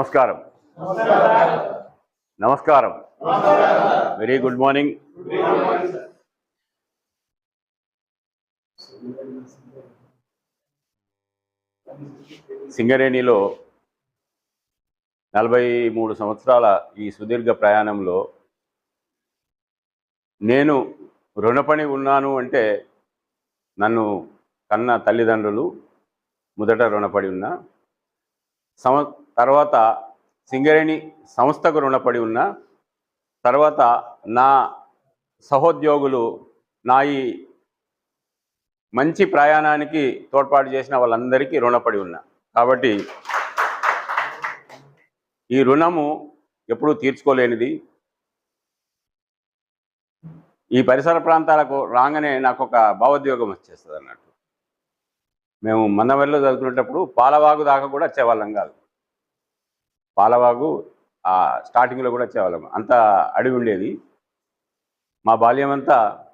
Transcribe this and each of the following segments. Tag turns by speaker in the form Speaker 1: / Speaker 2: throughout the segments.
Speaker 1: నమస్కారం. నమస్కారం. Very good morning సింగరేణిలో నలభై మూడు సంవత్సరాల ఈ సుదీర్ఘ ప్రయాణంలో నేను రుణపణి ఉన్నాను అంటే నన్ను కన్న తల్లిదండ్రులు మొదట రుణపడి ఉన్నా. సమ తర్వాత సింగరేణి సంస్థకు రుణపడి ఉన్న తర్వాత నా సహోద్యోగులు నా ఈ మంచి ప్రయాణానికి తోడ్పాటు చేసిన వాళ్ళందరికీ రుణపడి ఉన్నా. కాబట్టి ఈ రుణము ఎప్పుడూ తీర్చుకోలేనిది. ఈ పరిసర ప్రాంతాలకు రాగానే నాకు ఒక భావోద్యోగం వచ్చేస్తుంది అన్నట్టు మేము మన్నవెల్లో చదువుకునేటప్పుడు పాలవాగు దాకా కూడా వచ్చేవాళ్ళం కాదు. పాలవాగు ఆ స్టార్టింగ్లో కూడా వచ్చేవాళ్ళం. అంత అడవి ఉండేది. మా బాల్యం అంతా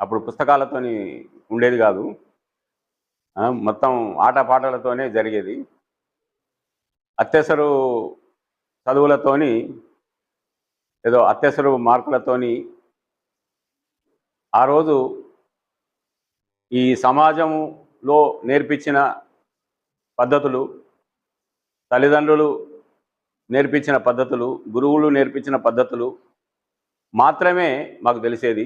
Speaker 1: అప్పుడు పుస్తకాలతోని ఉండేది కాదు. మొత్తం ఆటపాటలతోనే జరిగేది. అత్యసరు చదువులతోని ఏదో అత్యసరు మార్కులతోని ఆ రోజు ఈ సమాజము లో నేర్పించిన పద్ధతులు తల్లిదండ్రులు నేర్పించిన పద్ధతులు గురువులు నేర్పించిన పద్ధతులు మాత్రమే మాకు తెలిసేది.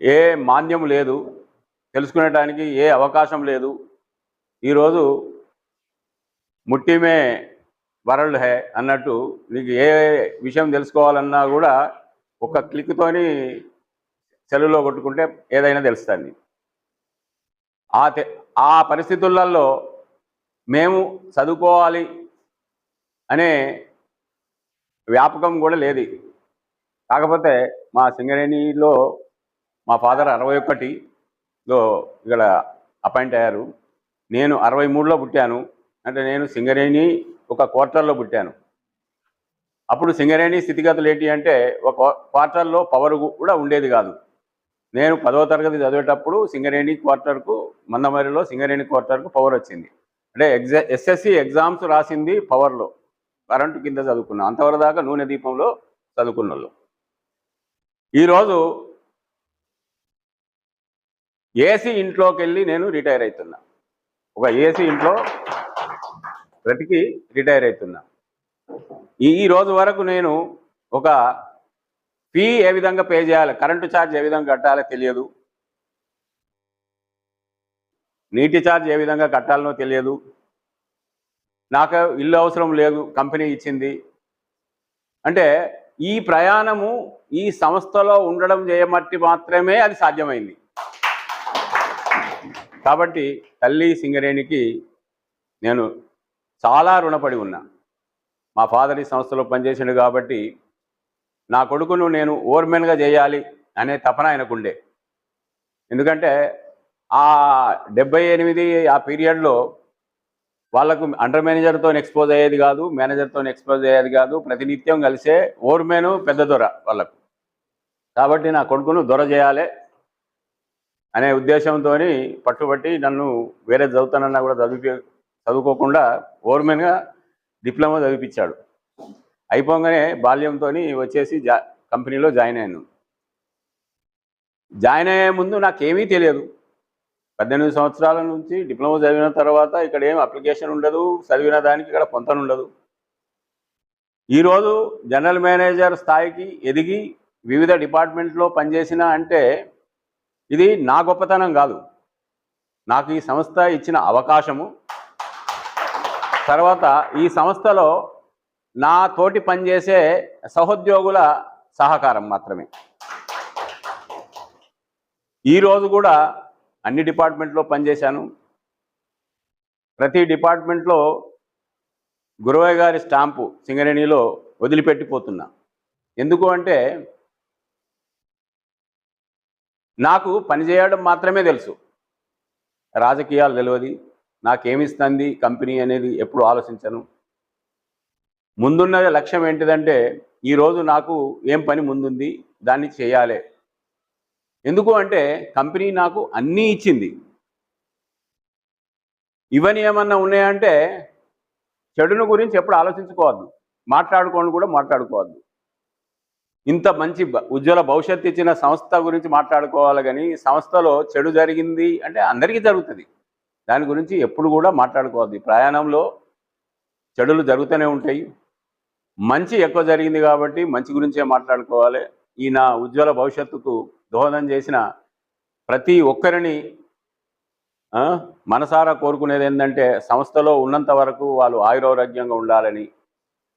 Speaker 1: ఏ మాన్యం లేదు తెలుసుకునేటానికి ఏ అవకాశం లేదు. ఈరోజు ముట్టిమే వరల్డ్ హే అన్నట్టు నీకు ఏ విషయం తెలుసుకోవాలన్నా కూడా ఒక క్లిక్తోని సెల్లులో కొట్టుకుంటే ఏదైనా తెలుస్తుంది. ఆ తె ఆ పరిస్థితులలో మేము చదువుకోవాలి అనే వ్యాపకం కూడా లేదు. కాకపోతే మా సింగరేణిలో మా ఫాదర్ అరవై ఒకటిలో ఇక్కడ అపాయింట్ అయ్యారు. నేను అరవై మూడులో పుట్టాను. అంటే నేను సింగరేణి ఒక క్వార్టర్లో పుట్టాను. అప్పుడు సింగరేణి స్థితిగతులు ఏంటి అంటే ఒక క్వార్టర్లో పవర్ కూడా ఉండేది కాదు. నేను పదవ తరగతి చదివేటప్పుడు సింగరేణి క్వార్టర్కు మందమరిలో సింగరేణి క్వార్టర్కు పవర్ వచ్చింది. అంటే ఎగ్జా ఎస్ఎస్సి ఎగ్జామ్స్ రాసింది పవర్లో కరెంటు కింద చదువుకున్నాం. అంతవరకు దాకా నూనె దీపంలో చదువుకున్న వాళ్ళు ఈరోజు ఏసీ ఇంట్లోకి వెళ్ళి నేను రిటైర్ అవుతున్నా ఒక ఏసీ ఇంట్లో బ్రతికి రిటైర్ అవుతున్నా ఈ రోజు వరకు నేను ఒక ఫీ ఏ విధంగా పే చేయాలి? కరెంటు ఛార్జ్ ఏ విధంగా కట్టాలో తెలియదు. నీటి ఛార్జ్ ఏ విధంగా కట్టాలనో తెలియదు. నాకు ఇల్లు అవసరం లేదు కంపెనీ ఇచ్చింది. అంటే ఈ ప్రయాణము ఈ సంస్థలో ఉండడం చేయమట్టి మాత్రమే అది సాధ్యమైంది. కాబట్టి తల్లి సింగరేణికి నేను చాలా రుణపడి ఉన్నా. మా ఫాదర్ ఈ సంస్థలో పనిచేసిండు కాబట్టి నా కొడుకును నేను ఓర్మెన్గా చేయాలి అనే తపన ఆయనకుండే. ఎందుకంటే ఆ డెబ్బై ఎనిమిది ఆ పీరియడ్లో వాళ్ళకు అండర్ మేనేజర్తో ఎక్స్పోజ్ అయ్యేది కాదు మేనేజర్తో ఎక్స్పోజ్ అయ్యేది కాదు ప్రతినిత్యం కలిసే ఓర్మేను పెద్ద దొర వాళ్ళకు. కాబట్టి నా కొడుకును దొర చేయాలి అనే ఉద్దేశంతో పట్టుబట్టి నన్ను వేరే చదువుతానన్నా కూడా చదివి చదువుకోకుండా ఓర్మెన్గా డిప్లొమా చదివిపించాడు అయిపోగానే బాల్యంతో వచ్చేసి జా కంపెనీలో జాయిన్ అయ్యాను. జాయిన్ అయ్యే ముందు నాకేమీ తెలియదు. పద్దెనిమిది సంవత్సరాల నుంచి డిప్లొమా చదివిన తర్వాత ఇక్కడ ఏం అప్లికేషన్ ఉండదు చదివిన దానికి ఇక్కడ పొంతనుండదు ఈరోజు జనరల్ మేనేజర్ స్థాయికి ఎదిగి వివిధ డిపార్ట్మెంట్లో పనిచేసిన అంటే ఇది నా గొప్పతనం కాదు. నాకు ఈ సంస్థ ఇచ్చిన అవకాశము. తర్వాత ఈ సంస్థలో నా తోటి పనిచేసే సహోద్యోగుల సహకారం మాత్రమే. ఈరోజు కూడా అన్ని డిపార్ట్మెంట్లో పనిచేశాను. ప్రతి డిపార్ట్మెంట్లో గురవయ్య గారి స్టాంపు సింగరేణిలో వదిలిపెట్టిపోతున్నా. ఎందుకు అంటే నాకు పనిచేయడం మాత్రమే తెలుసు. రాజకీయాలు తెలియదు. నాకేమిస్తుంది కంపెనీ అనేది ఎప్పుడు ఆలోచించను. ముందున్న లక్ష్యం ఏంటిదంటే ఈరోజు నాకు ఏం పని ముందుంది దాన్ని చేయాలి. ఎందుకు అంటే కంపెనీ నాకు అన్నీ ఇచ్చింది. ఇవన్నీ ఏమన్నా ఉన్నాయంటే చెడును గురించి ఎప్పుడు ఆలోచించుకోవద్దు. మాట్లాడుకోండి కూడా మాట్లాడుకోవద్దు. ఇంత మంచి ఉజ్వల భవిష్యత్తు ఇచ్చిన సంస్థ గురించి మాట్లాడుకోవాలి కానీ సంస్థలో చెడు జరిగింది అంటే అందరికీ జరుగుతుంది. దాని గురించి ఎప్పుడు కూడా మాట్లాడుకోవద్దు. ప్రయాణంలో చెడులు జరుగుతూనే ఉంటాయి. మంచి ఎక్కువ జరిగింది కాబట్టి మంచి గురించే మాట్లాడుకోవాలి. ఈ నా ఉజ్వల భవిష్యత్తుకు దోహదం చేసిన ప్రతి ఒక్కరిని మనసారా కోరుకునేది ఏంటంటే సంస్థలో ఉన్నంత వరకు వాళ్ళు ఆయురారోగ్యంగా ఉండాలని.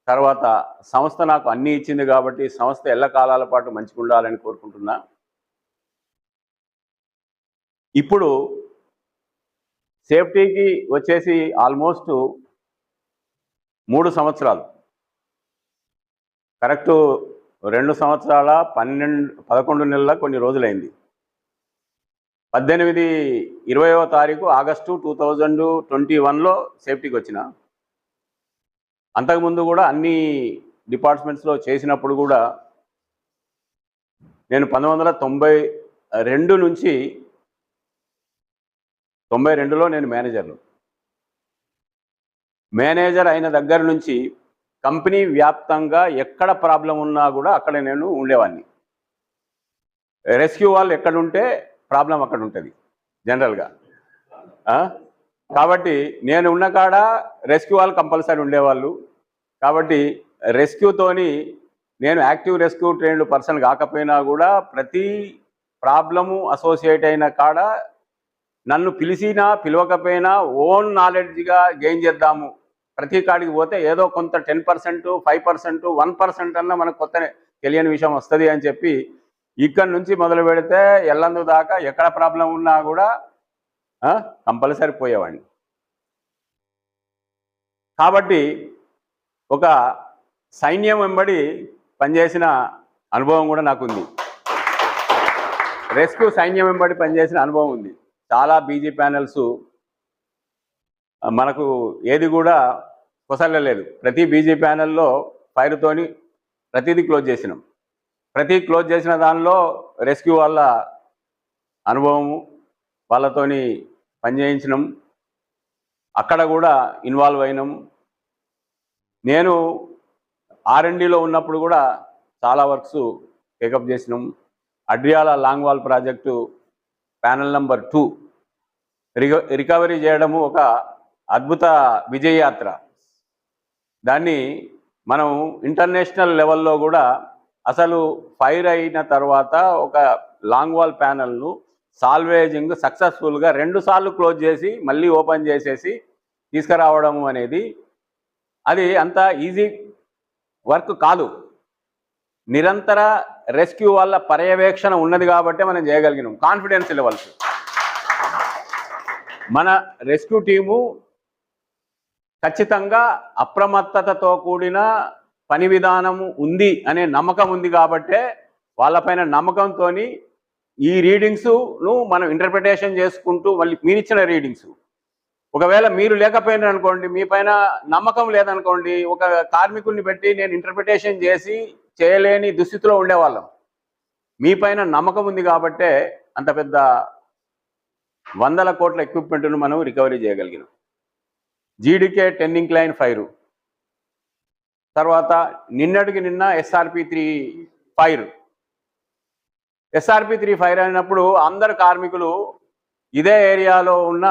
Speaker 1: తర్వాత సంస్థ నాకు అన్నీ ఇచ్చింది కాబట్టి సంస్థ ఎల్ల కాలాల పాటు మంచిగా ఉండాలని కోరుకుంటున్నా. ఇప్పుడు సేఫ్టీకి వచ్చేసి ఆల్మోస్ట్ మూడు సంవత్సరాలు. కరెక్ట్ రెండు సంవత్సరాల పన్నెండు పదకొండు నెలల కొన్ని రోజులైంది. పద్దెనిమిది ఇరవయవ తారీఖు ఆగస్టు టూ థౌజండ్ ట్వంటీ వన్లో సేఫ్టీకి వచ్చిన. అంతకుముందు కూడా అన్ని డిపార్ట్మెంట్స్లో చేసినప్పుడు కూడా నేను పంతొమ్మిది వందల తొంభై రెండు నుంచి తొంభై రెండులో నేను మేనేజర్ను. మేనేజర్ అయిన దగ్గర నుంచి కంపెనీ వ్యాప్తంగా ఎక్కడ ప్రాబ్లం ఉన్నా కూడా అక్కడ నేను ఉండేవాడిని రెస్క్యూ వాళ్ళు ఎక్కడుంటే ప్రాబ్లం అక్కడ ఉంటుంది జనరల్గా. కాబట్టి నేను ఉన్న కాడ రెస్క్యూ వాళ్ళు కంపల్సరీ ఉండేవాళ్ళు. కాబట్టి రెస్క్యూతోని నేను యాక్టివ్ రెస్క్యూ ట్రైన్డ్ పర్సన్ కాకపోయినా కూడా ప్రతి ప్రాబ్లము అసోసియేట్ అయిన కాడ నన్ను పిలిచినా పిలవకపోయినా ఓన్ నాలెడ్జ్గా గెయిన్ చేద్దాము. ప్రతి కాడికి పోతే ఏదో కొంత ten percent five percent one percent అన్న మనకు కొత్త తెలియని విషయం వస్తుంది అని చెప్పి ఇక్కడ నుంచి మొదలు పెడితే ఎల్లందు దాకా ఎక్కడ ప్రాబ్లం ఉన్నా కూడా కంపల్సరీ పోయేవాడిని. కాబట్టి ఒక సైన్యం వెంబడి పనిచేసిన అనుభవం కూడా నాకుంది రెస్క్యూ సైన్యం వెంబడి పనిచేసిన అనుభవం ఉంది. చాలా బీజీ ప్యానల్స్ మనకు ఏది కూడా కొసలలేదు ప్రతి బీజీ ప్యానెల్లో ఫైర్తోని ప్రతిదీ క్లోజ్ చేసినాం. ప్రతి క్లోజ్ చేసిన దానిలో రెస్క్యూ వాళ్ళ అనుభవము వాళ్ళతోని పనిచేయించినాం అక్కడ కూడా ఇన్వాల్వ్ అయినాం. నేను ఆర్ఎండిలో ఉన్నప్పుడు కూడా చాలా వర్క్స్ టేకప్ చేసినాం. Adriyala long wall project panel number two రిక recovery చేయడము ఒక అద్భుత విజయయాత్ర. దాన్ని మనం ఇంటర్నేషనల్ లెవెల్లో కూడా అసలు ఫైర్ అయిన తర్వాత ఒక లాంగ్ వాల్ ప్యానల్ను సాల్వేజింగ్ సక్సెస్ఫుల్గా రెండు సార్లు క్లోజ్ చేసి మళ్ళీ ఓపెన్ చేసేసి తీసుకురావడం అనేది అది అంత ఈజీ వర్క్ కాదు. నిరంతర రెస్క్యూ వల్ల పర్యవేక్షణ ఉన్నది కాబట్టే మనం చేయగలిగినాం. Confidence levels. మన రెస్క్యూ టీము ఖచ్చితంగా అప్రమత్తతతో కూడిన పని విధానము ఉంది అనే నమ్మకం ఉంది కాబట్టే వాళ్ళపైన నమ్మకంతో ఈ రీడింగ్స్ను మనం ఇంటర్ప్రిటేషన్ చేసుకుంటూ మళ్ళీ మీరు ఇచ్చిన రీడింగ్స్ ఒకవేళ మీరు లేకపోయినారు అనుకోండి మీ పైన నమ్మకం లేదనుకోండి ఒక కార్మికుడిని పెట్టి నేను ఇంటర్ప్రిటేషన్ చేసి చేయలేని దుస్థితిలో ఉండేవాళ్ళం. మీ పైన నమ్మకం ఉంది కాబట్టే అంత పెద్ద వందల కోట్ల ఎక్విప్మెంట్ను మనం రికవరీ చేయగలిగినాం. జీడికే టెన్ ఇంక్లైన్ ఫైర్ తర్వాత నిన్నటికి నిన్న SRP three fire SRP three fire అయినప్పుడు అందరు కార్మికులు ఇదే ఏరియాలో ఉన్న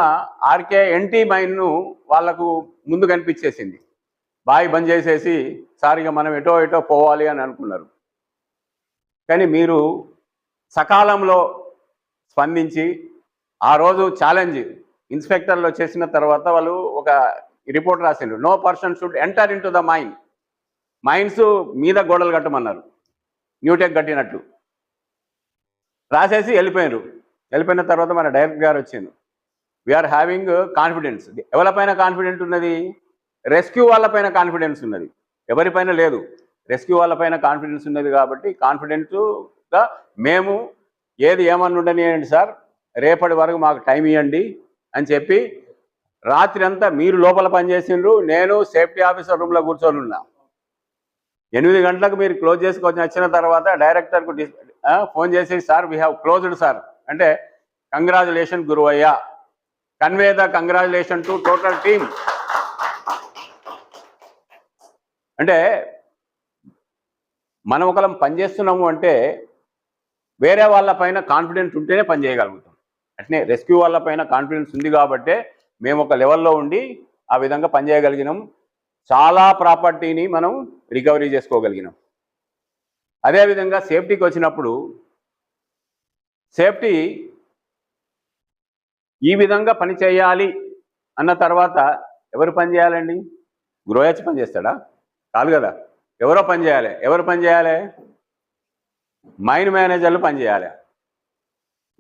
Speaker 1: ఆర్కే ఎన్టీ మైన్ను వాళ్ళకు ముందు కనిపించేసింది. బావి బంద్ చేసేసి సారిగా మనం ఎటో ఎటో పోవాలి అని అనుకున్నారు. కానీ మీరు సకాలంలో స్పందించి ఆ రోజు ఛాలెంజ్ ఇన్స్పెక్టర్లు చేసిన తర్వాత వాళ్ళు ఒక report రాసిండ్రు. No person should enter in to the mine mines మీద గోడలు కట్టమన్నారు. న్యూటెక్ కట్టినట్టు రాసేసి వెళ్ళిపోయినారు వెళ్ళిపోయిన తర్వాత మన డైరెక్టర్ గారు వచ్చింది వీఆర్ హ్యావింగ్ కాన్ఫిడెన్స్ ఎవరిపైన కాన్ఫిడెంట్ ఉన్నది? రెస్క్యూ వాళ్ళపైన కాన్ఫిడెన్స్ ఉన్నది. ఎవరిపైన లేదు. రెస్క్యూ వాళ్ళపైన కాన్ఫిడెన్స్ ఉన్నది కాబట్టి కాన్ఫిడెంట్గా మేము ఏది ఏమన్నా ఉండనియండి సార్ రేపటి వరకు మాకు టైం ఇవ్వండి అని చెప్పి రాత్రి అంతా మీరు లోపల పనిచేసిండ్రు నేను సేఫ్టీ ఆఫీసర్ రూమ్లో కూర్చొని ఉన్నా. ఎనిమిది గంటలకు మీరు క్లోజ్ చేసుకొని వచ్చిన తర్వాత డైరెక్టర్కు ఫోన్ చేసి sir we have closed sir. అంటే congratulation Guruvayya. Convey the congratulation to total team. అంటే మనం ఒకళ్ళం పనిచేస్తున్నాము అంటే వేరే వాళ్ళ పైన కాన్ఫిడెంట్ ఉంటేనే పని అట్నే రెస్క్యూ వాళ్ళ పైన కాన్ఫిడెన్స్ ఉంది కాబట్టే మేము ఒక లెవెల్లో ఉండి ఆ విధంగా పనిచేయగలిగినాం చాలా ప్రాపర్టీని మనం రికవరీ చేసుకోగలిగినాం. అదేవిధంగా సేఫ్టీకి వచ్చినప్పుడు సేఫ్టీ ఈ విధంగా పని చేయాలి అన్న తర్వాత ఎవరు పని చేయాలండి? గృహచ్చి పని చేస్తాడా? కాదు కదా. ఎవరో పని చేయాలి. ఎవరు పని చేయాలి? మైన్ మేనేజర్లు పని చేయాలి.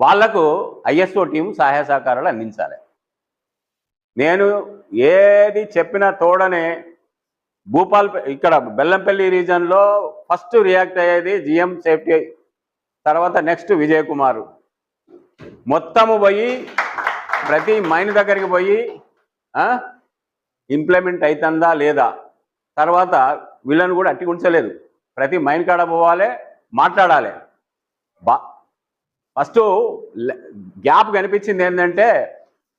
Speaker 1: వాళ్ళకు ఐఎస్ఓ టీం సహాయ సహకారాలు అందించాలి. నేను ఏది చెప్పినా తోడనే భూపాల్ ఇక్కడ బెల్లంపల్లి రీజన్లో ఫస్ట్ రియాక్ట్ అయ్యేది జిఎం సేఫ్టీ తర్వాత నెక్స్ట్ విజయ్ కుమార్. మొత్తము పోయి ప్రతి మైన్ దగ్గరికి పోయి ఇంప్లిమెంట్ అవుతుందా లేదా? తర్వాత వీళ్ళని కూడా అట్టి ఉంచలేదు ప్రతి మైన్ కాడ పోవాలి మాట్లాడాలి. బా ఫస్ట్ గ్యాప్ కనిపించింది ఏంటంటే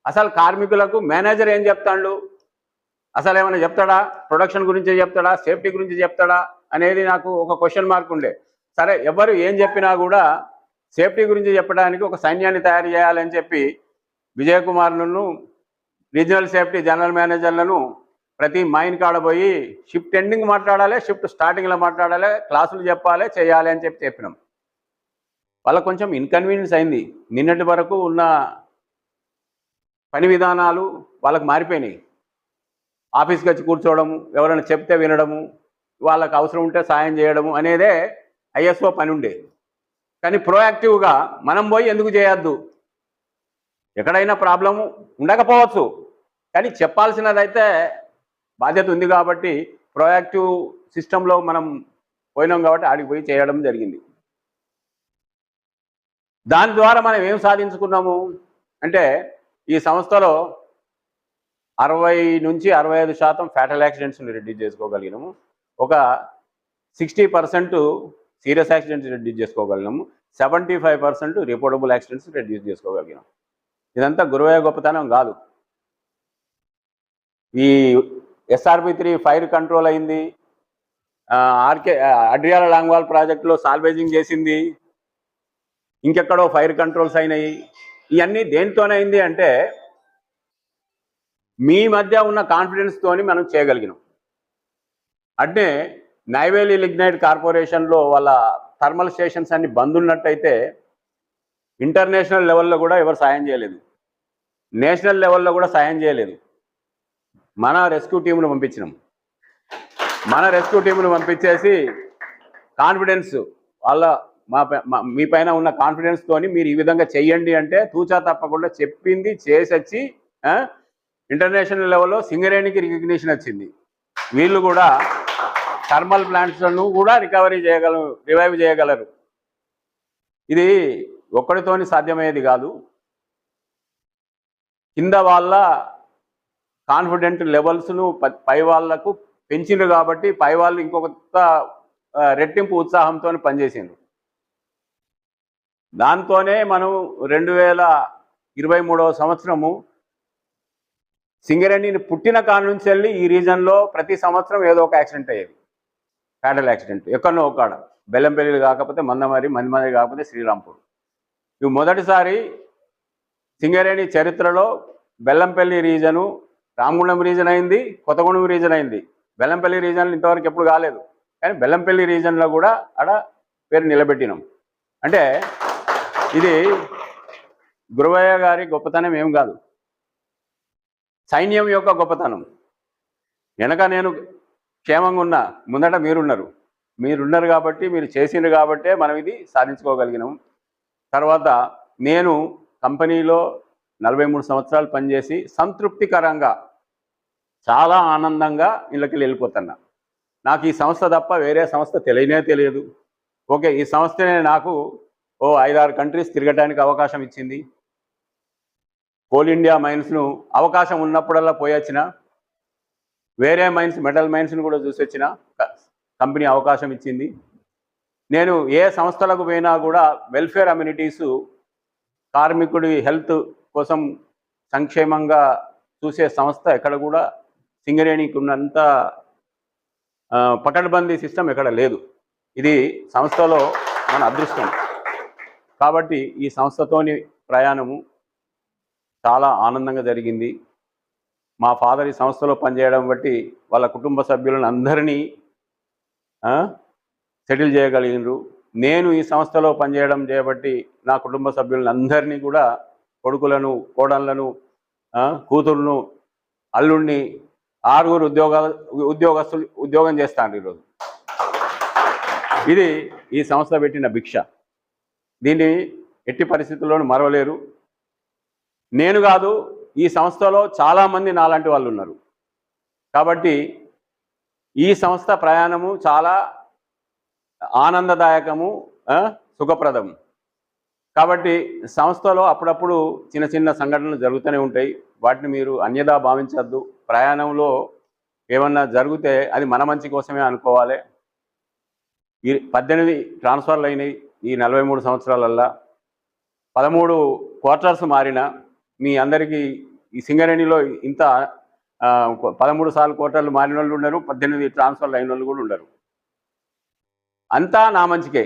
Speaker 1: అసలు కార్మికులకు మేనేజర్ ఏం చెప్తాడు? అసలు ఏమైనా చెప్తాడా? ప్రొడక్షన్ గురించి చెప్తాడా? సేఫ్టీ గురించి చెప్తాడా? అనేది నాకు ఒక క్వశ్చన్ మార్క్ ఉండే. సరే ఎవరు ఏం చెప్పినా కూడా సేఫ్టీ గురించి చెప్పడానికి ఒక సైన్యాన్ని తయారు చేయాలని చెప్పి విజయ్ కుమార్లను రీజనల్ సేఫ్టీ జనరల్ మేనేజర్లను ప్రతి మైన్ కాడ పోయి షిఫ్ట్ ఎండింగ్ మాట్లాడాలి షిఫ్ట్ స్టార్టింగ్లో మాట్లాడాలి క్లాసులు చెప్పాలి చేయాలి అని చెప్పి చెప్పినాం. వాళ్ళకు కొంచెం ఇన్కన్వీనియన్స్ అయింది. నిన్నటి వరకు ఉన్న పని విధానాలు వాళ్ళకు మారిపోయినాయి. ఆఫీస్కి వచ్చి కూర్చోవడము ఎవరైనా చెప్తే వినడము వాళ్ళకు అవసరం ఉంటే సాయం చేయడము అనేదే ఐఎస్ఓ పని ఉండే. కానీ ప్రోయాక్టివ్గా మనం పోయి ఎందుకు చేయొద్దు? ఎక్కడైనా ప్రాబ్లము ఉండకపోవచ్చు. కానీ చెప్పాల్సినదైతే బాధ్యత ఉంది కాబట్టి ప్రోయాక్టివ్ సిస్టంలో మనం పోయినాం కాబట్టి ఆడికి పోయి చేయడం జరిగింది. దాని ద్వారా మనం ఏం సాధించుకున్నాము? అంటే ఈ సంస్థలో అరవై నుంచి అరవై ఐదు శాతం ఫ్యాటల్ యాక్సిడెంట్స్ని రెడ్యూస్ చేసుకోగలిగినాము. ఒక sixty percent serious accidents reduce చేసుకోగలిగినాము. Seventy five percent reportable accidents reduce చేసుకోగలిగినాం ఇదంతా గురువయ్య గొప్పతనం కాదు. ఈ ఎస్ఆర్బి త్రీ ఫైర్ కంట్రోల్ అయింది. ఆర్కే అడ్రియాల లాంగ్వాల్ ప్రాజెక్టులో సాల్వేజింగ్ చేసింది. ఇంకెక్కడో ఫైర్ కంట్రోల్స్ అయినాయి. ఇవన్నీ దేనితోనైంది అంటే మీ మధ్య ఉన్న కాన్ఫిడెన్స్ తోని మనం చేయగలిగినాం. అంటే నైవేలి లిగ్నైట్ కార్పొరేషన్లో వాళ్ళ థర్మల్ స్టేషన్స్ అన్ని బంద్ ఉన్నట్టయితే ఇంటర్నేషనల్ లెవెల్లో కూడా ఎవరు సాయం చేయలేదు. నేషనల్ లెవెల్లో కూడా సాయం చేయలేదు. మన రెస్క్యూ టీంను పంపించినాం. మన రెస్క్యూ టీంను పంపించేసి కాన్ఫిడెన్స్ వాళ్ళ మా పై- మా- మీ పైన ఉన్న కాన్ఫిడెన్స్ తోని మీరు ఈ విధంగా చెయ్యండి అంటే తూచా తప్పకుండా చెప్పింది చేసొచ్చి ఇంటర్నేషనల్ లెవెల్లో సింగరేణికి రికగ్నిషన్ వచ్చింది. వీళ్ళు కూడా థర్మల్ ప్లాంట్స్లను కూడా రికవరీ చేయగలరు రివైవ్ చేయగలరు. ఇది ఒక్కడితోని సాధ్యమయ్యేది కాదు. కింద వాళ్ళ కాన్ఫిడెంట్ లెవెల్స్ను పై వాళ్ళకు పెంచిండ్రు కాబట్టి పై వాళ్ళు ఇంకొక రెట్టింపు ఉత్సాహంతో పనిచేసిండ్రు. దాంతోనే మనం రెండు వేల ఇరవై మూడవ సంవత్సరము సింగరేణిని పుట్టిన కాడ నుంచి వెళ్ళి ఈ రీజన్లో ప్రతి సంవత్సరం ఏదో ఒక యాక్సిడెంట్ అయ్యేది. Fatal accident. ఎక్కడనో ఆడ బెల్లంపల్లి కాకపోతే మందమరి మందిమరి కాకపోతే శ్రీరాంపూర్. ఇవి మొదటిసారి సింగరేణి చరిత్రలో బెల్లంపల్లి రీజను రామగుండం రీజన్ అయింది కొత్తగూడెం రీజన్ అయింది. బెల్లంపల్లి రీజన్ ఇంతవరకు ఎప్పుడు కాలేదు. కానీ బెల్లంపల్లి రీజన్లో కూడా ఆడ పేరు నిలబెట్టినాం. అంటే ఇది గురువయ్య గారి గొప్పతనం ఏం కాదు. సైన్యం యొక్క గొప్పతనం. వెనక నేను క్షేమంగా ఉన్నా ముందట మీరున్నారు. మీరున్నారు కాబట్టి మీరు చేసిండ్రు కాబట్టే మనం ఇది సాధించుకోగలిగినాం. తర్వాత నేను కంపెనీలో నలభై మూడు సంవత్సరాలు పనిచేసి సంతృప్తికరంగా చాలా ఆనందంగా ఇళ్ళకి వెళ్ళిపోతున్నా. నాకు ఈ సంస్థ తప్ప వేరే సంస్థ తెలియనే తెలియదు. ఓకే ఈ సంస్థనే నాకు ఓ ఐదారు కంట్రీస్ తిరగటానికి అవకాశం ఇచ్చింది. కోల్ ఇండియా మైన్స్ను అవకాశం ఉన్నప్పుడల్లా పోయొచ్చిన. వేరే మైన్స్ మెటల్ మైన్స్ను కూడా చూసి వచ్చిన కంపెనీ అవకాశం ఇచ్చింది. నేను ఏ సంస్థలకు పోయినా కూడా వెల్ఫేర్ అమ్యూనిటీసు కార్మికుడి హెల్త్ కోసం సంక్షేమంగా చూసే సంస్థ ఎక్కడ కూడా సింగరేణికి ఉన్నంత పకడ్బందీ సిస్టమ్ ఎక్కడ లేదు. ఇది సంస్థలో మన అదృష్టం. కాబట్టి ఈ సంస్థతోని ప్రయాణము చాలా ఆనందంగా జరిగింది. మా ఫాదర్ ఈ సంస్థలో పనిచేయడం బట్టి వాళ్ళ కుటుంబ సభ్యులను అందరినీ సెటిల్ చేయగలిగినరు. నేను ఈ సంస్థలో పనిచేయడం చేయబట్టి నా కుటుంబ సభ్యులను అందరినీ కూడా కొడుకులను కోడళ్ళను కూతురును అల్లుణ్ణి ఆరుగురు ఉద్యోగ ఉద్యోగస్తులు ఉద్యోగం చేస్తాను ఈరోజు. ఇది ఈ సంస్థ పెట్టిన భిక్ష. దీన్ని ఎట్టి పరిస్థితుల్లోనూ మరవలేరు. నేను కాదు ఈ సంస్థలో చాలామంది నాలాంటి వాళ్ళు ఉన్నారు కాబట్టి ఈ సంస్థ ప్రయాణము చాలా ఆనందదాయకము సుఖప్రదం సుఖప్రదము. కాబట్టి సంస్థలో అప్పుడప్పుడు చిన్న చిన్న సంఘటనలు జరుగుతూనే ఉంటాయి. వాటిని మీరు అన్యదా భావించద్దు. ప్రయాణంలో ఏమన్నా జరిగితే అది మన మంచి కోసమే అనుకోవాలి. ఈ పద్దెనిమిది ట్రాన్స్ఫర్లు అయినాయి. ఈ నలభై మూడు సంవత్సరాలల్లా పదమూడు క్వార్టర్స్ మారిన మీ అందరికీ ఈ సింగరేణిలో ఇంత పదమూడు సార్లు క్వార్టర్లు మారిన వాళ్ళు ఉండరు పద్దెనిమిది ట్రాన్స్ఫర్లు అయిన వాళ్ళు కూడా ఉండరు. అంతా నా మంచికే.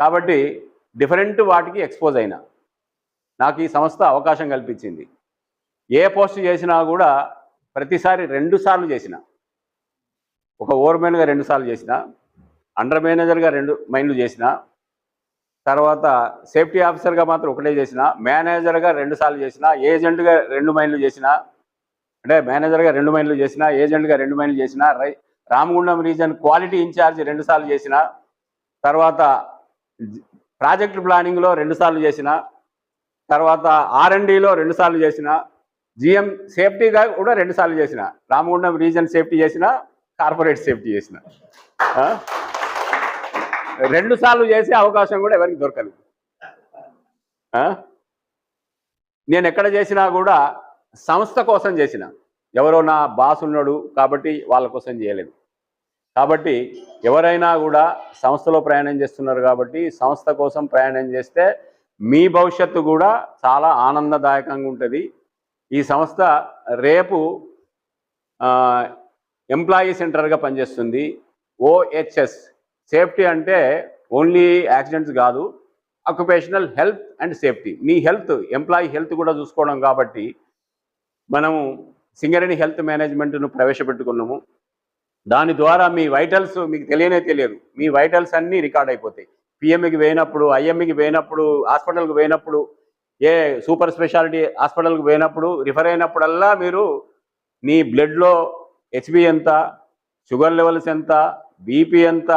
Speaker 1: కాబట్టి డిఫరెంట్ వాటికి ఎక్స్పోజ్ అయినా. నాకు ఈ సంస్థ అవకాశం కల్పించింది. ఏ పోస్ట్ చేసినా కూడా ప్రతిసారి రెండు సార్లు చేసిన. ఒక ఓవర్మెన్గా రెండు సార్లు చేసిన. అండర్ మేనేజర్గా రెండు మైండ్లు చేసిన. తర్వాత సేఫ్టీ ఆఫీసర్గా మాత్రం ఒకటే చేసిన మేనేజర్గా రెండు సార్లు చేసిన ఏజెంట్గా రెండు మైండ్లు చేసిన అంటే మేనేజర్గా రెండు మైండ్లు చేసిన ఏజెంట్గా రెండు మైండ్లు చేసిన రై Ramagundam region quality in charge రెండు సార్లు చేసిన తర్వాత ప్రాజెక్ట్ ప్లానింగ్లో రెండు సార్లు చేసిన తర్వాత ఆర్ఎండిలో రెండుసార్లు చేసిన జిఎం సేఫ్టీగా కూడా రెండు సార్లు చేసిన రామగుండం రీజన్ సేఫ్టీ చేసిన కార్పొరేట్ సేఫ్టీ చేసిన. రెండు సార్లు చేసే అవకాశం కూడా ఎవరికి దొరకదు నేను ఎక్కడ చేసినా కూడా సంస్థ కోసం చేసిన. ఎవరో నా బాస్ ఉన్నాడు కాబట్టి వాళ్ళ కోసం చేయలేదు. కాబట్టి ఎవరైనా కూడా సంస్థలో ప్రయాణం చేస్తున్నారు కాబట్టి సంస్థ కోసం ప్రయాణం చేస్తే మీ భవిష్యత్తు కూడా చాలా ఆనందదాయకంగా ఉంటుంది. ఈ సంస్థ రేపు ఎంప్లాయీ సెంటర్గా పనిచేస్తుంది. ఓహెచ్ఎస్. సేఫ్టీ అంటే ఓన్లీ యాక్సిడెంట్స్ కాదు అక్యుపేషనల్ హెల్త్ అండ్ సేఫ్టీ నీ హెల్త్ ఎంప్లాయీ హెల్త్ కూడా చూసుకోవడం కాబట్టి మనము సింగరేణి హెల్త్ మేనేజ్మెంట్ను ప్రవేశపెట్టుకున్నాము. దాని ద్వారా మీ వైటల్స్ మీకు తెలియనే తెలియదు. మీ వైటల్స్ అన్నీ రికార్డ్ అయిపోతాయి. పిఎంఈకి పోయినప్పుడు ఐఎంఈకి పోయినప్పుడు హాస్పిటల్కి పోయినప్పుడు ఏ సూపర్ స్పెషాలిటీ హాస్పిటల్కి పోయినప్పుడు రిఫర్ అయినప్పుడల్లా మీరు నీ బ్లడ్లో హెచ్బి ఎంత షుగర్ లెవెల్స్ ఎంత బీపీ ఎంత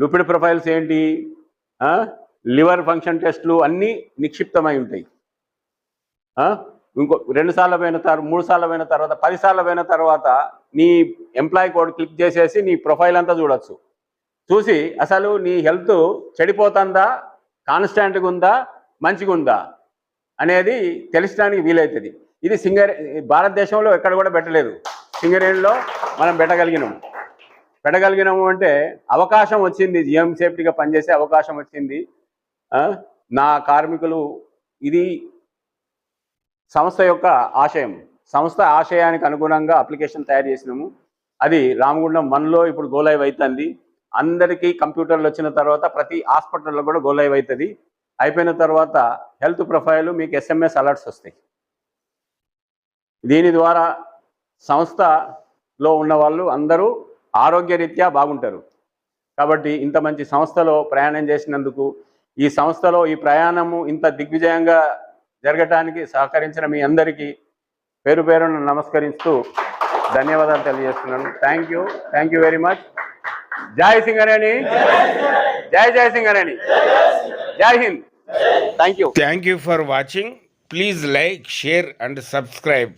Speaker 1: లిపిడ్ ప్రొఫైల్స్ ఏంటి? లివర్ ఫంక్షన్ టెస్ట్లు అన్నీ నిక్షిప్తమై ఉంటాయి. ఇంకో రెండు సార్లు పోయిన తర్వాత మూడు సార్లు పోయిన తర్వాత పది సార్లు పోయిన తర్వాత నీ ఎంప్లాయీ కోడ్ క్లిక్ చేసేసి నీ ప్రొఫైల్ అంతా చూడొచ్చు. చూసి అసలు నీ హెల్త్ చెడిపోతుందా? కాన్స్టాంట్గా ఉందా? మంచిగా ఉందా? అనేది తెలిసడానికి వీలవుతుంది ఇది సింగర్ భారతదేశంలో ఎక్కడ కూడా పెట్టలేదు. సింగరేణిలో మనం పెట్టగలిగినాం. పెట్టగలిగినాము అంటే అవకాశం వచ్చింది. జిఎం సేఫ్టీగా పనిచేసే అవకాశం వచ్చింది. నా కార్మికులు ఇది సంస్థ యొక్క ఆశయం. సంస్థ ఆశయానికి అనుగుణంగా అప్లికేషన్ తయారు చేసినాము. అది రామగుండం వన్లో ఇప్పుడు గోలైవ్ అవుతుంది అందరికీ కంప్యూటర్లు వచ్చిన తర్వాత ప్రతి హాస్పిటల్లో కూడా గోలైవ్ అవుతుంది అయిపోయిన తర్వాత హెల్త్ ప్రొఫైల్ మీకు ఎస్ఎంఎస్ అలర్ట్స్ వస్తాయి. దీని ద్వారా సంస్థలో ఉన్న వాళ్ళు అందరూ ఆరోగ్యరీత్యా బాగుంటారు. కాబట్టి ఇంత మంచి సంస్థలో ప్రయాణం చేసినందుకు ఈ సంస్థలో ఈ ప్రయాణము ఇంత దిగ్విజయంగా జరగటానికి సహకరించిన మీ అందరికీ పేరు పేరును నమస్కరిస్తూ ధన్యవాదాలు తెలియజేస్తున్నాను. Thank you thank you very much జై సింగరేణి. జై జై సింగరేణి. జై Hind. Thank you
Speaker 2: thank you for watching please like share and subscribe